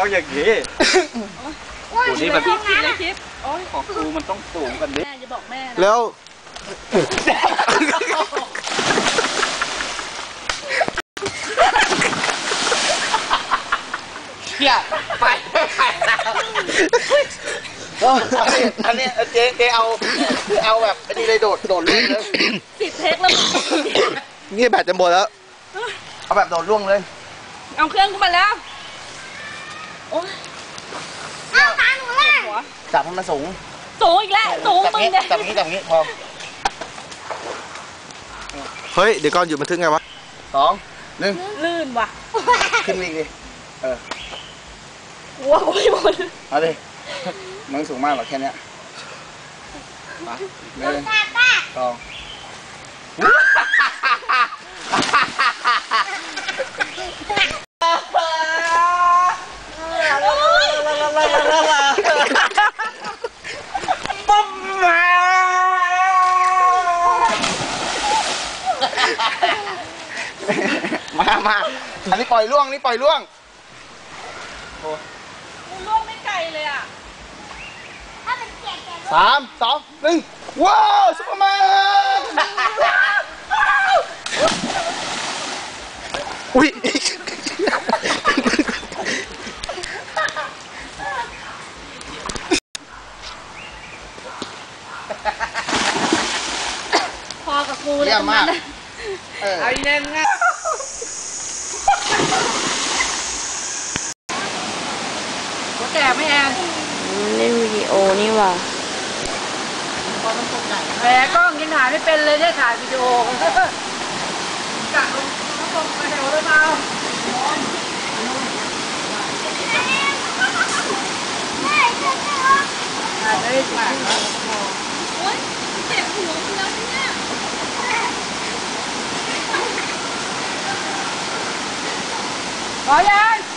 ต้องอย่างนี้โอ้ยโอ้นี่มันคลิปคลิปเลยคลิปโอ้ยของกูมันต้องสูงกันดิแม่จะบอกแม่นะแล้วเนี่ยไปไปอันนี้อันนี้เจ๊เจ๊เอาเอาแบบอันนี้เลยโดดโดดล่วงเลยสิบเทคแล้วนี่แบตจะหมดแล้ว เอาแบบโดดล่วงเลย เอาเครื่องขึ้นมาแล้วโอ้ย เอาตาหนูล่ะ หัว จับให้มันสูง สูงอีกแล้ว สูงจับมึงนี้เนี่ยจับนี้จับนี้พอเฮ้ย เดี๋ยวก่อนหยุดบันทึกไงวะ สองหนึ่งลื่นว่ะขึ้นมาอีกดิเออว้าวหมดเอาดิมันสูงมากหรอแค่เนี้ยมาหนึ่งตาป้าสอง มามามาอันนี้ปล่อยล่วงอันนี่ปล่อยล่วงมึงล่วงไม่ไกลเลยอะถ้าเป็นเกียร์แกสามสองหนึ่งว้าวซุปเปอร์แมนอุ้ยพอกับกูเลยเยี่ยมมากตรงนั้นน่ะ เออเอาอีแน่นง่ะหัวแตกไม่แอนเล่นวิดีโอนี่ว่ะแหมกล้องยังถ่ายไม่เป็นเลยได้ถ่ายวิดีโอกัดลงลงไปแถวเลยเปล่าไม่ใช่ตัวถ่ายได้ถ่ายโอ๊ยเจ็บหัวมึงแล้ว Bỏ.